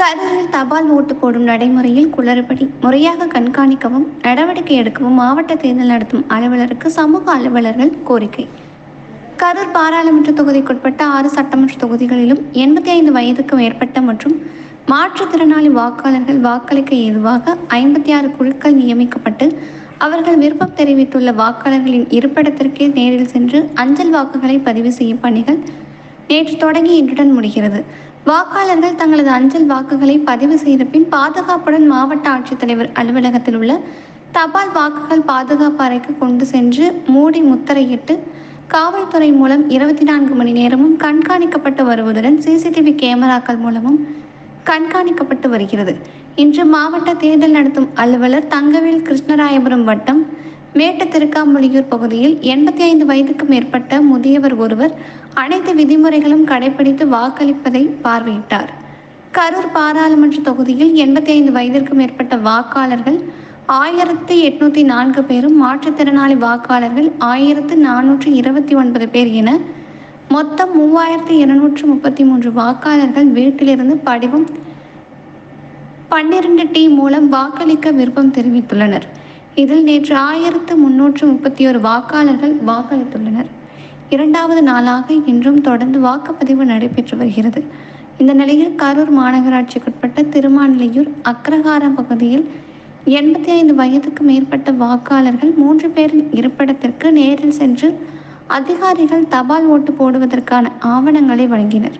கரூரில் தபால் ஓட்டு போடும் நடைமுறையில் குளறுபடி. முறையாக கண்காணிக்கவும் நடவடிக்கை எடுக்கவும் மாவட்ட தேர்தல் நடத்தும் அலுவலருக்கு சமூக அலுவலர்கள் கோரிக்கை. கரூர் பாராளுமன்ற தொகுதிக்குட்பட்ட ஆறு சட்டமன்ற தொகுதிகளிலும் எண்பத்தி ஐந்து வயதுக்கு மேற்பட்ட மற்றும் மாற்றுத்திறனாளி வாக்காளர்கள் வாக்களிக்க ஏதுவாக ஐம்பத்தி ஆறு குழுக்கள் நியமிக்கப்பட்டு அவர்கள் விருப்பம் தெரிவித்துள்ள வாக்காளர்களின் இருப்பிடத்திற்கே நேரில் சென்று அஞ்சல் வாக்குகளை பதிவு செய்யும் பணிகள் நேற்று தொடங்கி இன்றுடன் முடிகிறது. வாக்காளர்கள் தங்களது அஞ்சல் வாக்குகளை பதிவு செய்த பின் பாதுகாப்புடன் மாவட்ட ஆட்சித்தலைவர் அலுவலகத்தில் உள்ள தபால் வாக்குகள் பாதுகாப்பு அறைக்கு கொண்டு சென்று மூடி முத்திரையிட்டு காவல்துறை மூலம் இருபத்தி நான்கு மணி நேரமும் கண்காணிக்கப்பட்டு வருவதுடன் சிசிடிவி கேமராக்கள் மூலமும் கண்காணிக்கப்பட்டு வருகிறது. இன்று மாவட்ட தேர்தல் நடத்தும் அலுவலர் தங்கவேல் கிருஷ்ணராயபுரம் வட்டம் மேட்டு திருக்காம்புலியூர் பகுதியில் எண்பத்தி ஐந்து வயதுக்கு மேற்பட்ட முதியவர் ஒருவர் அனைத்து விதிமுறைகளும் கடைபிடித்து வாக்களிப்பதை பார்வையிட்டார். கரூர் பாராளுமன்ற தொகுதியில் எண்பத்தி ஐந்து வயதிற்கு மேற்பட்ட வாக்காளர்கள் ஆயிரத்தி எட்நூத்தி நான்கு பேரும் மாற்றுத்திறனாளி வாக்காளர்கள் ஆயிரத்து நானூற்றி இருபத்தி ஒன்பது பேர் என மொத்தம் மூவாயிரத்தி இருநூற்று முப்பத்தி மூன்று வாக்காளர்கள் வீட்டிலிருந்து படிவம் பன்னிரண்டு டி மூலம் வாக்களிக்க விருப்பம் தெரிவித்துள்ளனர். இதில் நேற்று ஆயிரத்து முன்னூற்று முப்பத்தி ஒரு வாக்காளர்கள் வாக்களித்துள்ளனர். இரண்டாவது நாளாக இன்றும் தொடர்ந்து வாக்குப்பதிவு நடைபெற்று வருகிறது. இந்த நிலையில் கரூர் மாநகராட்சிக்குட்பட்ட திருமாநிலையூர் அக்ரஹாரம் பகுதியில் எண்பத்தி ஐந்து வயதுக்கு மேற்பட்ட வாக்காளர்கள் மூன்று பேரின் இருப்பிடத்திற்கு நேரில் சென்று அதிகாரிகள் தபால் ஓட்டு போடுவதற்கான ஆவணங்களை வழங்கினர்.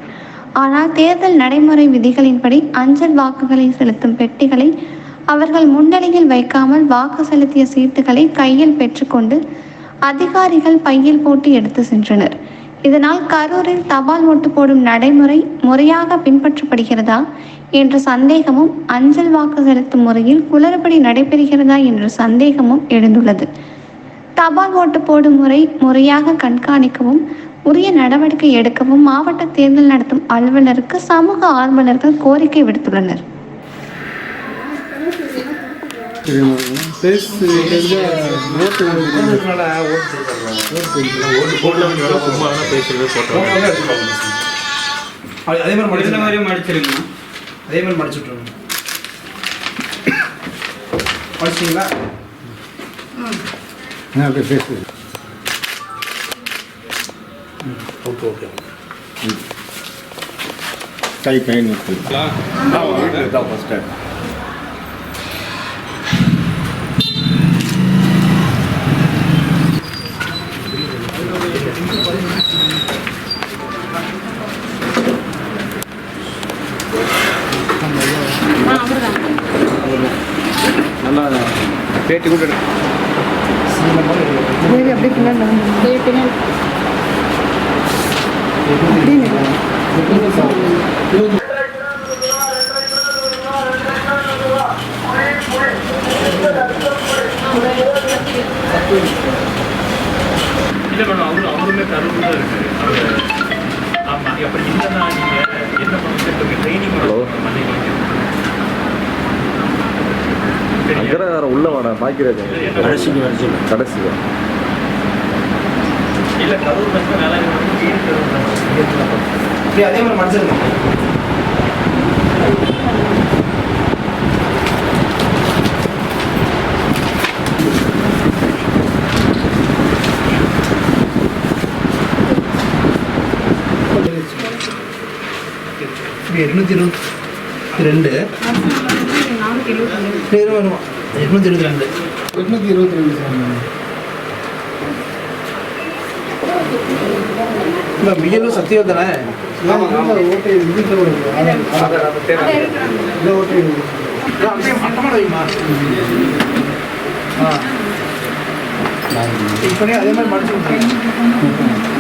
ஆனால் தேர்தல் நடைமுறை விதிகளின்படி அஞ்சல் வாக்குகளை செலுத்தும் பெட்டிகளை அவர்கள் முன்னிலையில் வைக்காமல் வாக்கு செலுத்திய சீட்டுகளை கையில் பெற்றுக்கொண்டு அதிகாரிகள் பையில் போட்டு எடுத்து சென்றனர். இதனால் கரூரில் தபால் ஓட்டு போடும் நடைமுறை முறையாக பின்பற்றப்படுகிறதா என்ற சந்தேகமும் அஞ்சல் வாக்கு செலுத்தும் முறையில் குளறுபடி நடைபெறுகிறதா என்ற சந்தேகமும் எழுந்துள்ளது. தபால் ஓட்டு போடும் முறை முறையாக கண்காணிக்கவும் உரிய நடவடிக்கை எடுக்கவும் மாவட்ட தேர்தல் நடத்தும் அலுவலருக்கு சமூக ஆர்வலர்கள் கோரிக்கை விடுத்துள்ளனர். அதே மாதிரி இந்த மடிச்சு மாதிரி அதே மாதிரி மடிச்சு விட்டுருங்க மடிச்சிங்களா அப்படியே ஃபேஸ் ஓகே ஓகே கை கை நிறுத்து தான் ஃபஸ்ட்டு நல்லா பேட்டி கூட எடு. இல்லை மேடம் அவரு அவருமே கருவு தான் இருக்கு. அவரு ஆமாம் அப்படி இல்லைன்னா நீங்கள் என்ன பண்ணுறது ட்ரைனிங் அக்ரஹாரம் உள்ள வாடா பாக்கிறது கடைசிக்கு கடைசி கடைசி அதே மாதிரி எட்நூத்தி இருபத்தி ரெண்டு. எட்நூத்தி இருபத்தி ரெண்டு. எட்நூத்தி இருபத்தி ரெண்டு சார் இல்லை மிகலும் சத்தியம் தானே ஓட்டு இதுக்கு ஒரு இந்த ஓட்டு அப்படியே மட்டமாக வைமா ஆ. இப்போ அதே மாதிரி மடிச்சு விட்டுருங்க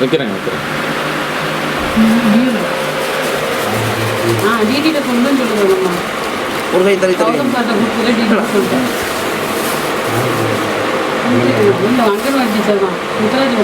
வைக்கிறேங்க வைக்கிறேன். ஆ டிடியில் கொண்டு வந்து சொல்லுங்கம்மா ஒரு கை தள்ளி தள்ளி தௌசண்ட் பார்த்த புது டீட்டெயில் சொல்லிட்டேன். இல்லை அங்கன்வாடி டீச்சர் தான் முத்தராஜ்